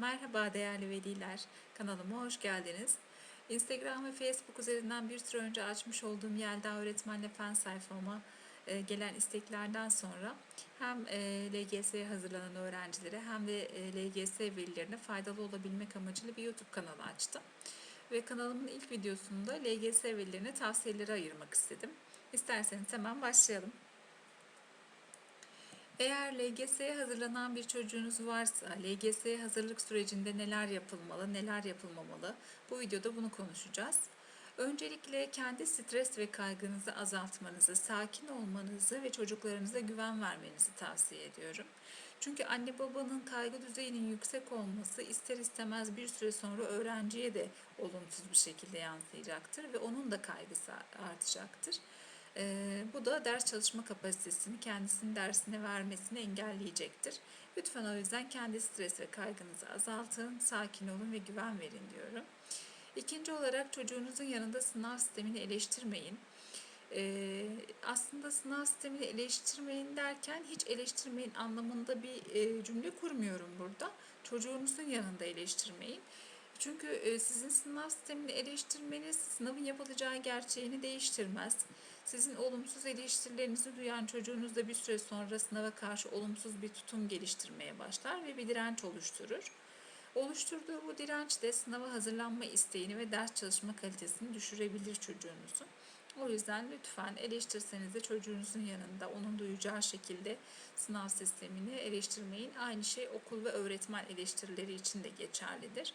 Merhaba değerli veliler, kanalıma hoş geldiniz. Instagram ve Facebook üzerinden bir süre önce açmış olduğum Yelda Öğretmenle Fen sayfama e, gelen isteklerden sonra hem LGS'ye hazırlanan öğrencilere hem de e, LGS velilerine faydalı olabilmek amacıyla bir YouTube kanalı açtım. Ve kanalımın ilk videosunda LGS velilerine tavsiyeleri ayırmak istedim. İsterseniz hemen başlayalım. Eğer LGS'ye hazırlanan bir çocuğunuz varsa, LGS'ye hazırlık sürecinde neler yapılmalı, neler yapılmamalı, bu videoda bunu konuşacağız. Öncelikle kendi stres ve kaygınızı azaltmanızı, sakin olmanızı ve çocuklarınıza güven vermenizi tavsiye ediyorum. Çünkü anne babanın kaygı düzeyinin yüksek olması ister istemez bir süre sonra öğrenciye de olumsuz bir şekilde yansıyacaktır ve onun da kaygısı artacaktır. Ee, bu da ders çalışma kapasitesini kendisinin dersine vermesini engelleyecektir. Lütfen o yüzden kendi stres ve kaygınızı azaltın, sakin olun ve güven verin diyorum. İkinci olarak çocuğunuzun yanında sınav sistemini eleştirmeyin. Ee, aslında sınav sistemini eleştirmeyin derken hiç eleştirmeyin anlamında bir e, cümle kurmuyorum burada. Çocuğunuzun yanında eleştirmeyin. Çünkü e, sizin sınav sistemini eleştirmeniz sınavın yapılacağı gerçeğini değiştirmez. Sizin olumsuz eleştirilerinizi duyan çocuğunuz da bir süre sonra sınava karşı olumsuz bir tutum geliştirmeye başlar ve bir direnç oluşturur. Oluşturduğu bu direnç de sınava hazırlanma isteğini ve ders çalışma kalitesini düşürebilir çocuğunuzun. O yüzden lütfen eleştirseniz de çocuğunuzun yanında onun duyacağı şekilde sınav sistemini eleştirmeyin. Aynı şey okul ve öğretmen eleştirileri için de geçerlidir.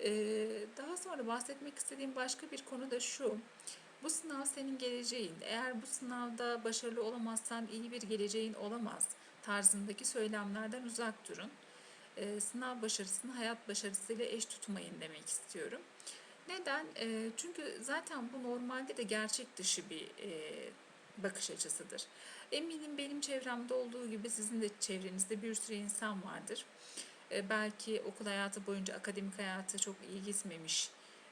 Ee, daha sonra bahsetmek istediğim başka bir konu da şu. Bu sınav senin geleceğin. Eğer bu sınavda başarılı olamazsan iyi bir geleceğin olamaz tarzındaki söylemlerden uzak durun. Ee, sınav başarısını hayat başarısıyla eş tutmayın demek istiyorum. Neden? Ee, çünkü zaten bu normalde de gerçek dışı bir e, bakış açısıdır. Eminim benim çevremde olduğu gibi sizin de çevrenizde bir sürü insan vardır. Ee, belki okul hayatı boyunca akademik hayatı çok iyi gitmemiş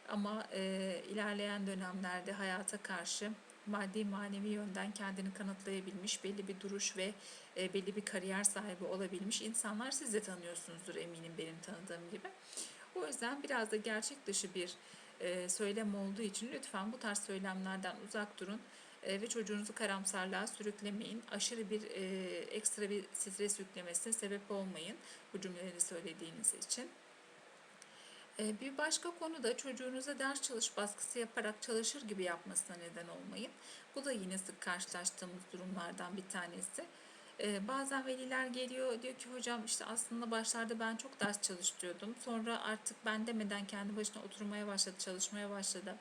ama e, ilerleyen dönemlerde hayata karşı maddi manevi yönden kendini kanıtlayabilmiş, belli bir duruş ve e, belli bir kariyer sahibi olabilmiş insanlar siz de tanıyorsunuzdur eminim benim tanıdığım gibi. O yüzden biraz da gerçek dışı bir e, söylem olduğu için lütfen bu tarz söylemlerden uzak durun e, ve çocuğunuzu karamsarlığa sürüklemeyin. Aşırı bir e, ekstra bir stres yüklemesine sebep olmayın bu cümleleri söylediğiniz için. E, bir başka konu da çocuğunuza ders çalış baskısı yaparak çalışır gibi yapmasına neden olmayın. Bu da yine sık karşılaştığımız durumlardan bir tanesi. Ee, bazen veliler geliyor diyor ki hocam işte aslında başlarda ben çok ders çalıştırıyordum. Sonra artık ben demeden kendi başına oturmaya başladı, çalışmaya başladı.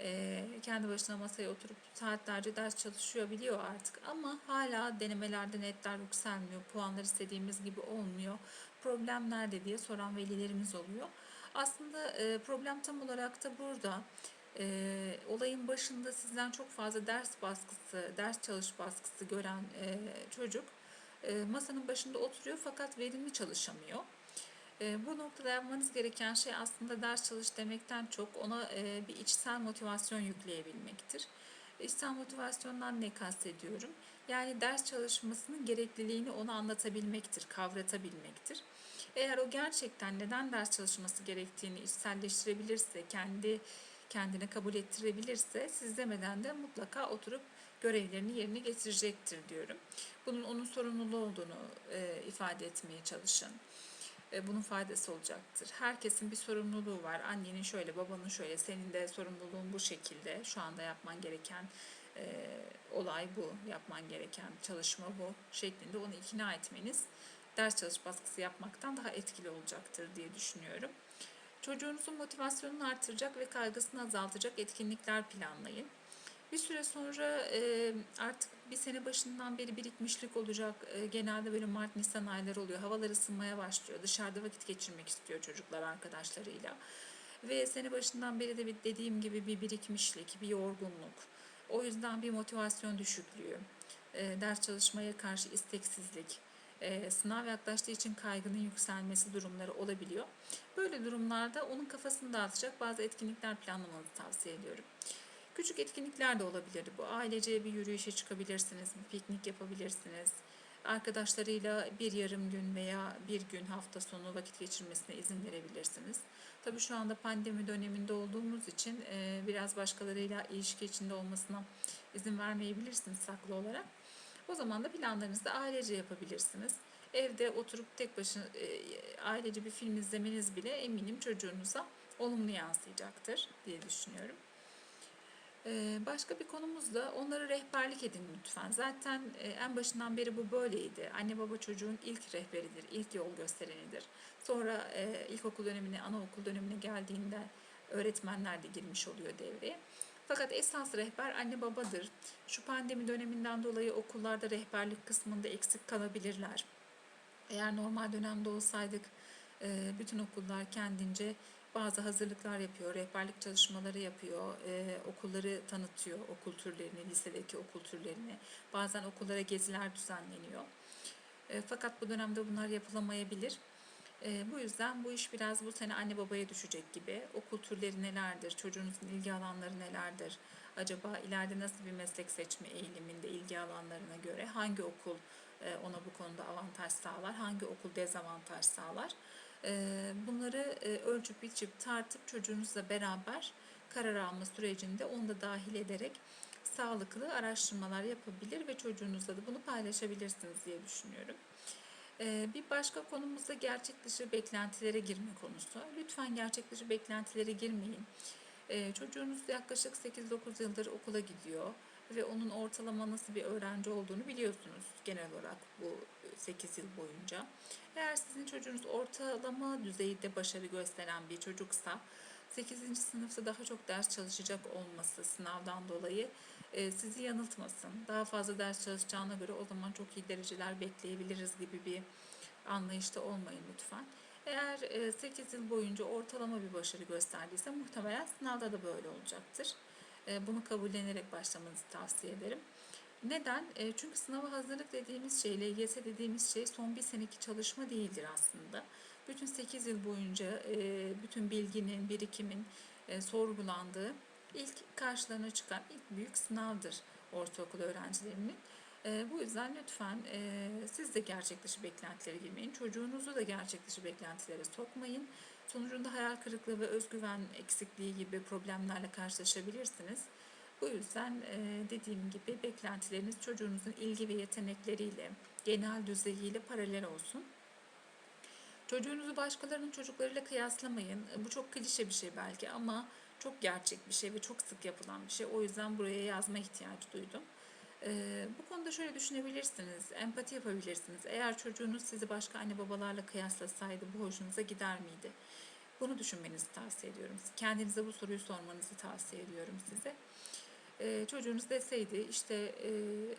Ee, kendi başına masaya oturup saatlerce ders çalışıyor biliyor artık ama hala denemelerde netler yükselmiyor. Puanlar istediğimiz gibi olmuyor. Problem nerede diye soran velilerimiz oluyor. Aslında e, problem tam olarak da burada e, olayın başında sizden çok fazla ders baskısı, ders çalış baskısı gören e, çocuk e, masanın başında oturuyor fakat verimli çalışamıyor. E, bu noktada yapmanız gereken şey aslında ders çalış demekten çok ona e, bir içsel motivasyon yükleyebilmektir. İçsel motivasyondan ne kastediyorum? Yani ders çalışmasının gerekliliğini ona anlatabilmektir, kavratabilmektir. Eğer o gerçekten neden ders çalışması gerektiğini içselleştirebilirse, kendi kendine kabul ettirebilirse siz demeden de mutlaka oturup görevlerini yerine getirecektir diyorum. Bunun onun sorumluluğu olduğunu e, ifade etmeye çalışın. E, bunun faydası olacaktır. Herkesin bir sorumluluğu var. Annenin şöyle, babanın şöyle, senin de sorumluluğun bu şekilde. Şu anda yapman gereken e, olay bu, yapman gereken çalışma bu şeklinde onu ikna etmeniz ders çalış baskısı yapmaktan daha etkili olacaktır diye düşünüyorum. Çocuğunuzun motivasyonunu artıracak ve kaygısını azaltacak etkinlikler planlayın. Bir süre sonra e, artık bir sene başından beri birikmişlik olacak. E, genelde böyle Mart, Nisan ayları oluyor. Havalar ısınmaya başlıyor. Dışarıda vakit geçirmek istiyor çocuklar arkadaşlarıyla. Ve sene başından beri de dediğim gibi bir birikmişlik, bir yorgunluk. O yüzden bir motivasyon düşüklüğü, e, ders çalışmaya karşı isteksizlik, e, sınav yaklaştığı için kaygının yükselmesi durumları olabiliyor. Böyle durumlarda onun kafasını dağıtacak bazı etkinlikler planlamanızı tavsiye ediyorum. Küçük etkinlikler de olabilir bu. Ailece bir yürüyüşe çıkabilirsiniz, bir piknik yapabilirsiniz. arkadaşlarıyla bir yarım gün veya bir gün hafta sonu vakit geçirmesine izin verebilirsiniz. Tabii şu anda pandemi döneminde olduğumuz için e, biraz başkalarıyla ilişki içinde olmasına izin vermeyebilirsiniz saklı olarak. O zaman da planlarınızı ailece yapabilirsiniz. Evde oturup tek başına e, ailece bir film izlemeniz bile eminim çocuğunuza olumlu yansıyacaktır diye düşünüyorum. Ee, Başka bir konumuz da onlara rehberlik edin lütfen. Zaten e, en başından beri bu böyleydi. Anne baba çocuğun ilk rehberidir, ilk yol gösterenidir. Sonra e, ilkokul dönemine, anaokul dönemine geldiğinde öğretmenler de girmiş oluyor devreye. Fakat esas rehber anne babadır. Şu pandemi döneminden dolayı okullarda rehberlik kısmında eksik kalabilirler. Eğer normal dönemde olsaydık e, bütün okullar kendince bazı hazırlıklar yapıyor, rehberlik çalışmaları yapıyor, e, okulları tanıtıyor, okul türlerini, lisedeki okul türlerini. Bazen okullara geziler düzenleniyor. E, fakat bu dönemde bunlar yapılamayabilir. E, bu yüzden bu iş biraz bu sene anne babaya düşecek gibi. Okul türleri nelerdir, çocuğunuzun ilgi alanları nelerdir, acaba ileride nasıl bir meslek seçme eğiliminde ilgi alanlarına göre hangi okul e, ona bu konuda avantaj sağlar, hangi okul dezavantaj sağlar. E, Bunları e, ölçüp biçip tartıp çocuğunuzla beraber karar alma sürecinde onu da dahil ederek sağlıklı araştırmalar yapabilir ve çocuğunuzla da bunu paylaşabilirsiniz diye düşünüyorum. Bir başka konumuz da gerçek dışı beklentilere girme konusu. Lütfen gerçek dışı beklentilere girmeyin. Çocuğunuz yaklaşık 8-9 yıldır okula gidiyor ve onun ortalama nasıl bir öğrenci olduğunu biliyorsunuz genel olarak bu 8 yıl boyunca. Eğer sizin çocuğunuz ortalama düzeyde başarı gösteren bir çocuksa 8. sınıfta daha çok ders çalışacak olması sınavdan dolayı e, sizi yanıltmasın. Daha fazla ders çalışacağına göre o zaman çok iyi dereceler bekleyebiliriz gibi bir anlayışta olmayın lütfen. Eğer e, 8 yıl boyunca ortalama bir başarı gösterdiyse muhtemelen sınavda da böyle olacaktır. E, Bunu kabullenerek başlamanızı tavsiye ederim. Neden? E, Çünkü sınava hazırlık dediğimiz şey, LGS dediğimiz şey son bir seneki çalışma değildir aslında. Bütün 8 yıl boyunca e, bütün bilginin, birikimin e, sorgulandığı ilk karşılarına çıkan ilk büyük sınavdır ortaokul öğrencilerinin. E, bu yüzden lütfen siz de gerçek dışı beklentilere girmeyin. Çocuğunuzu da gerçek dışı beklentilere sokmayın. Sonucunda hayal kırıklığı ve özgüven eksikliği gibi problemlerle karşılaşabilirsiniz. Bu yüzden dediğim gibi beklentileriniz çocuğunuzun ilgi ve yetenekleriyle, genel düzeyiyle paralel olsun. Çocuğunuzu başkalarının çocuklarıyla kıyaslamayın. Bu çok klişe bir şey belki ama çok gerçek bir şey ve çok sık yapılan bir şey. O yüzden buraya yazma ihtiyacı duydum. Ee, bu konuda şöyle düşünebilirsiniz, empati yapabilirsiniz. Eğer çocuğunuz sizi başka anne babalarla kıyaslasaydı bu hoşunuza gider miydi? Bunu düşünmenizi tavsiye ediyorum. Kendinize bu soruyu sormanızı tavsiye ediyorum size. Ee, çocuğunuz deseydi işte e,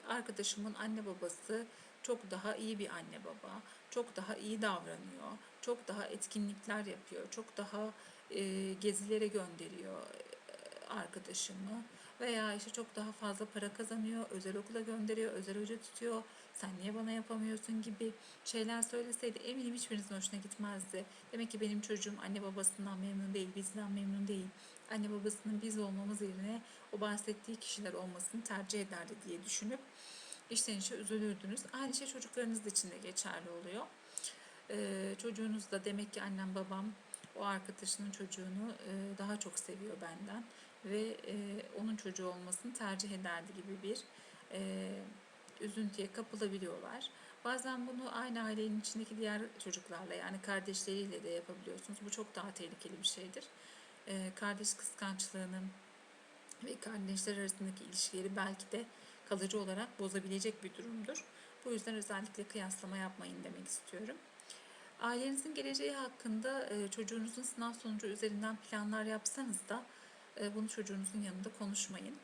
arkadaşımın anne babası çok daha iyi bir anne baba, çok daha iyi davranıyor, çok daha etkinlikler yapıyor, çok daha e, gezilere gönderiyor e, arkadaşımı veya işte çok daha fazla para kazanıyor, özel okula gönderiyor, özel hoca tutuyor, sen niye bana yapamıyorsun gibi şeyler söyleseydi eminim hiçbirinizin hoşuna gitmezdi. Demek ki benim çocuğum anne babasından memnun değil, bizden memnun değil. Anne babasının biz olmamız yerine o bahsettiği kişiler olmasını tercih ederdi diye düşünüp içten içe üzülürdünüz. Aynı şey çocuklarınız için de geçerli oluyor. Ee, çocuğunuz da demek ki annem babam o arkadaşının çocuğunu e, daha çok seviyor benden ve e, onun çocuğu olmasını tercih ederdi gibi bir e, üzüntüye kapılabiliyorlar. Bazen bunu aynı ailenin içindeki diğer çocuklarla yani kardeşleriyle de yapabiliyorsunuz. Bu çok daha tehlikeli bir şeydir. Kardeş kıskançlığının ve kardeşler arasındaki ilişkileri belki de kalıcı olarak bozabilecek bir durumdur. Bu yüzden özellikle kıyaslama yapmayın demek istiyorum. Ailenizin geleceği hakkında e, çocuğunuzun sınav sonucu üzerinden planlar yapsanız da e, bunu çocuğunuzun yanında konuşmayın.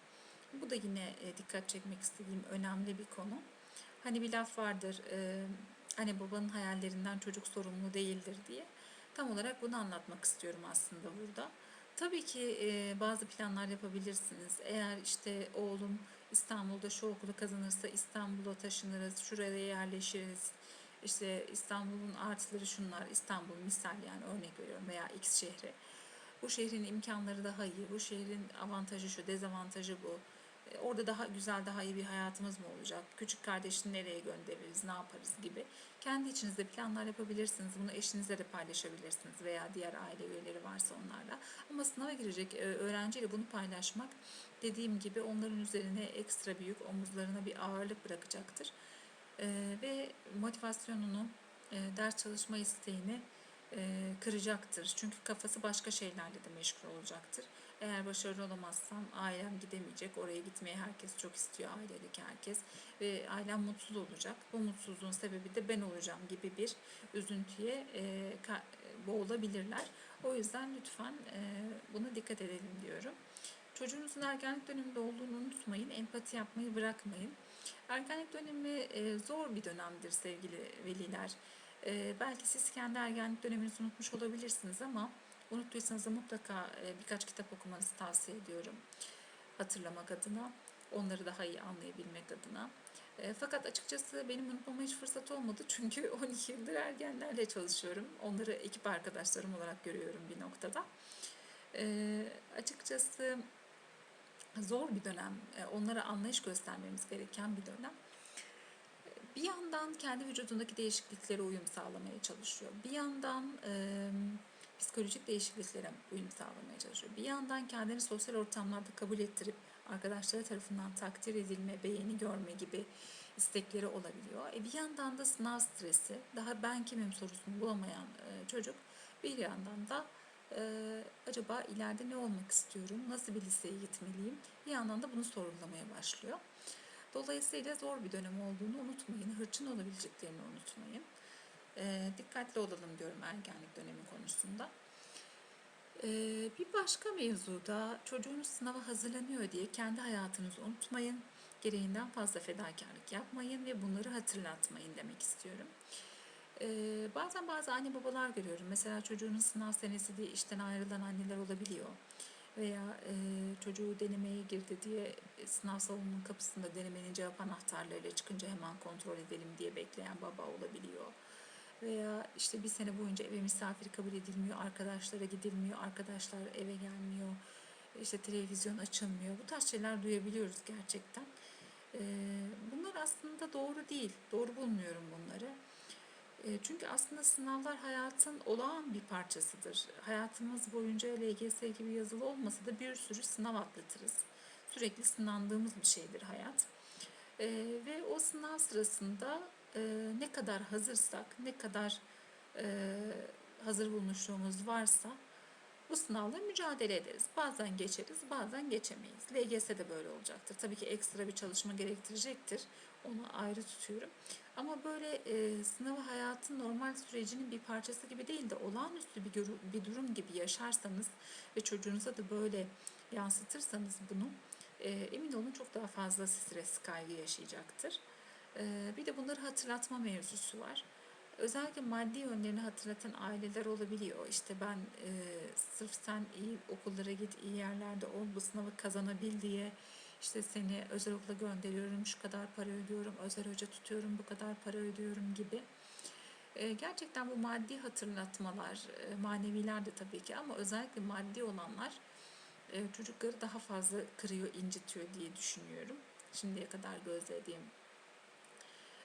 Bu da yine e, dikkat çekmek istediğim önemli bir konu. Hani bir laf vardır, anne babanın hayallerinden çocuk sorumlu değildir diye. Tam olarak bunu anlatmak istiyorum aslında burada. Tabii ki bazı planlar yapabilirsiniz. Eğer işte oğlum İstanbul'da şu okulu kazanırsa İstanbul'a taşınırız, şuraya yerleşiriz. İşte İstanbul'un artıları şunlar, İstanbul misal yani örnek veriyorum veya X şehri. Bu şehrin imkanları daha iyi, bu şehrin avantajı şu, dezavantajı bu. E, Orada daha güzel, daha iyi bir hayatımız mı olacak? Küçük kardeşini nereye göndeririz, ne yaparız gibi. Kendi içinizde planlar yapabilirsiniz. Bunu eşinizle de paylaşabilirsiniz veya diğer aile üyeleri varsa onlarla. Ama sınava girecek e, öğrenciyle bunu paylaşmak dediğim gibi onların üzerine ekstra büyük omuzlarına bir ağırlık bırakacaktır. E, ve motivasyonunu, ders çalışma isteğini kıracaktır. Çünkü kafası başka şeylerle de meşgul olacaktır. Eğer başarılı olamazsam ailem gidemeyecek. Oraya gitmeyi herkes çok istiyor, ailedeki herkes. Ve ailem mutsuz olacak. Bu mutsuzluğun sebebi de ben olacağım gibi bir üzüntüye e, boğulabilirler. O yüzden lütfen e, buna dikkat edelim diyorum. Çocuğunuzun ergenlik döneminde olduğunu unutmayın. Empati yapmayı bırakmayın. Ergenlik dönemi e, zor bir dönemdir sevgili veliler. E, belki siz kendi ergenlik döneminizi unutmuş olabilirsiniz ama unuttuysanız da mutlaka e, birkaç kitap okumanızı tavsiye ediyorum. Hatırlamak adına, onları daha iyi anlayabilmek adına. E, fakat açıkçası benim unutmama hiç fırsat olmadı çünkü 12 yıldır ergenlerle çalışıyorum. Onları ekip arkadaşlarım olarak görüyorum bir noktada. E, açıkçası zor bir dönem. Onlara anlayış göstermemiz gereken bir dönem. Bir yandan kendi vücudundaki değişikliklere uyum sağlamaya çalışıyor. Bir yandan e, psikolojik değişikliklere uyum sağlamaya çalışıyor. Bir yandan kendini sosyal ortamlarda kabul ettirip arkadaşları tarafından takdir edilme, beğeni görme gibi istekleri olabiliyor. E bir yandan da sınav stresi, daha ben kimim sorusunu bulamayan e, çocuk bir yandan da e, acaba ileride ne olmak istiyorum, nasıl bir liseye gitmeliyim bir yandan da bunu sorgulamaya başlıyor. Dolayısıyla zor bir dönem olduğunu unutmayın, hırçın olabileceklerini unutmayın. E, dikkatli olalım diyorum ergenlik dönemi konusunda. E, bir başka mevzuda çocuğunuz sınava hazırlanıyor diye kendi hayatınızı unutmayın. Gereğinden fazla fedakarlık yapmayın ve bunları hatırlatmayın demek istiyorum. E, bazen bazı anne babalar görüyorum. Mesela çocuğunun sınav senesi diye işten ayrılan anneler olabiliyor. Veya e, çocuğu denemeye girdi diye sınav salonunun kapısında denemenin cevap anahtarlarıyla çıkınca hemen kontrol edelim diye bekleyen baba olabiliyor veya işte bir sene boyunca eve misafir kabul edilmiyor, arkadaşlara gidilmiyor, arkadaşlar eve gelmiyor, işte televizyon açılmıyor. Bu tarz şeyler duyabiliyoruz gerçekten. Bunlar aslında doğru değil, doğru bulmuyorum bunları. Çünkü aslında sınavlar hayatın olağan bir parçasıdır. Hayatımız boyunca LGS gibi yazılı olmasa da bir sürü sınav atlatırız. Sürekli sınandığımız bir şeydir hayat. Ve o sınav sırasında e, ne kadar hazırsak, ne kadar e, hazır bulmuşluğumuz varsa bu sınavla mücadele ederiz. Bazen geçeriz, bazen geçemeyiz. LGS de böyle olacaktır. Tabii ki ekstra bir çalışma gerektirecektir. Onu ayrı tutuyorum. Ama böyle e, sınavı hayatın normal sürecinin bir parçası gibi değil de olağanüstü bir, bir durum gibi yaşarsanız ve çocuğunuza da böyle yansıtırsanız bunu e, emin olun çok daha fazla stres, kaygı yaşayacaktır. Ee, bir de bunları hatırlatma mevzusu var. Özellikle maddi yönlerini hatırlatan aileler olabiliyor. İşte ben e, sırf sen iyi okullara git, iyi yerlerde ol, bu sınavı kazanabil diye işte seni özel okula gönderiyorum, şu kadar para ödüyorum, özel hoca tutuyorum, bu kadar para ödüyorum gibi. E, gerçekten bu maddi hatırlatmalar, e, maneviler de tabii ki ama özellikle maddi olanlar e, çocukları daha fazla kırıyor, incitiyor diye düşünüyorum. Şimdiye kadar gözlediğim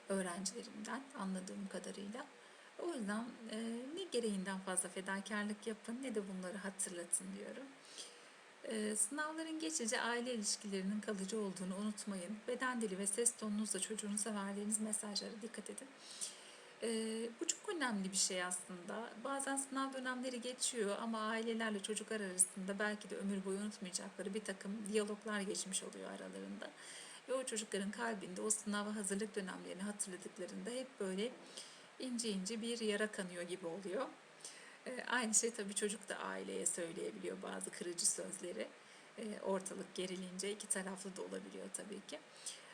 öğrencilerimden anladığım kadarıyla. O yüzden e, ne gereğinden fazla fedakarlık yapın ne de bunları hatırlatın diyorum. E, sınavların geçici aile ilişkilerinin kalıcı olduğunu unutmayın. Beden dili ve ses tonunuzla çocuğunuza verdiğiniz mesajlara dikkat edin. E, bu çok önemli bir şey aslında. Bazen sınav dönemleri geçiyor ama ailelerle çocuklar arasında belki de ömür boyu unutmayacakları bir takım diyaloglar geçmiş oluyor aralarında. Ve o çocukların kalbinde o sınava hazırlık dönemlerini hatırladıklarında hep böyle ince ince bir yara kanıyor gibi oluyor. Ee, aynı şey tabii çocuk da aileye söyleyebiliyor bazı kırıcı sözleri. Ee, ortalık gerilince iki taraflı da olabiliyor tabii ki.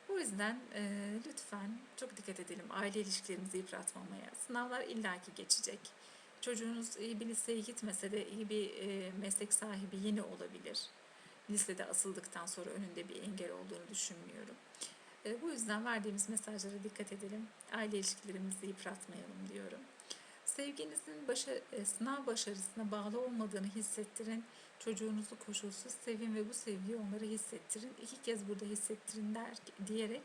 O yüzden e, lütfen çok dikkat edelim aile ilişkilerimizi yıpratmamaya. Sınavlar illaki geçecek. Çocuğunuz iyi bir liseye gitmese de iyi bir e, meslek sahibi yine olabilir lisede asıldıktan sonra önünde bir engel olduğunu düşünmüyorum. E, bu yüzden verdiğimiz mesajlara dikkat edelim. Aile ilişkilerimizi yıpratmayalım diyorum. Sevginizin başa, e, sınav başarısına bağlı olmadığını hissettirin. Çocuğunuzu koşulsuz sevin ve bu sevgiyi onlara hissettirin. İki kez burada hissettirin der, diyerek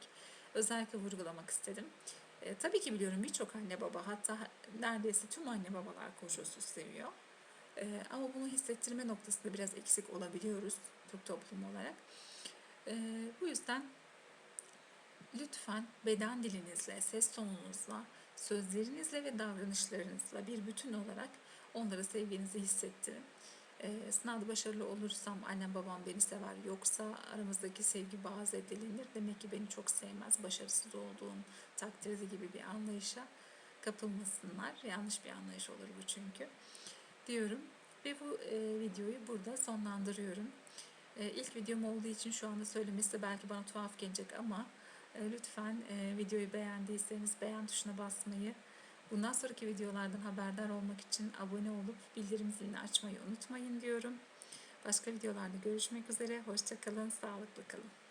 özellikle vurgulamak istedim. E, tabii ki biliyorum birçok anne baba hatta neredeyse tüm anne babalar koşulsuz seviyor. E, ama bunu hissettirme noktasında biraz eksik olabiliyoruz Türk toplum olarak. E, bu yüzden lütfen beden dilinizle, ses tonunuzla, sözlerinizle ve davranışlarınızla bir bütün olarak onlara sevginizi hissettirin. Ee, sınavda başarılı olursam annem babam beni sever yoksa aramızdaki sevgi bağı zedelenir. Demek ki beni çok sevmez, başarısız olduğum takdirde gibi bir anlayışa kapılmasınlar. Yanlış bir anlayış olur bu çünkü. Diyorum ve bu e, videoyu burada sonlandırıyorum. E, ilk videom olduğu için şu anda söylemesi belki bana tuhaf gelecek ama e, lütfen e, videoyu beğendiyseniz beğen tuşuna basmayı, bundan sonraki videolardan haberdar olmak için abone olup bildirim zilini açmayı unutmayın diyorum. Başka videolarda görüşmek üzere. Hoşçakalın, sağlıklı kalın.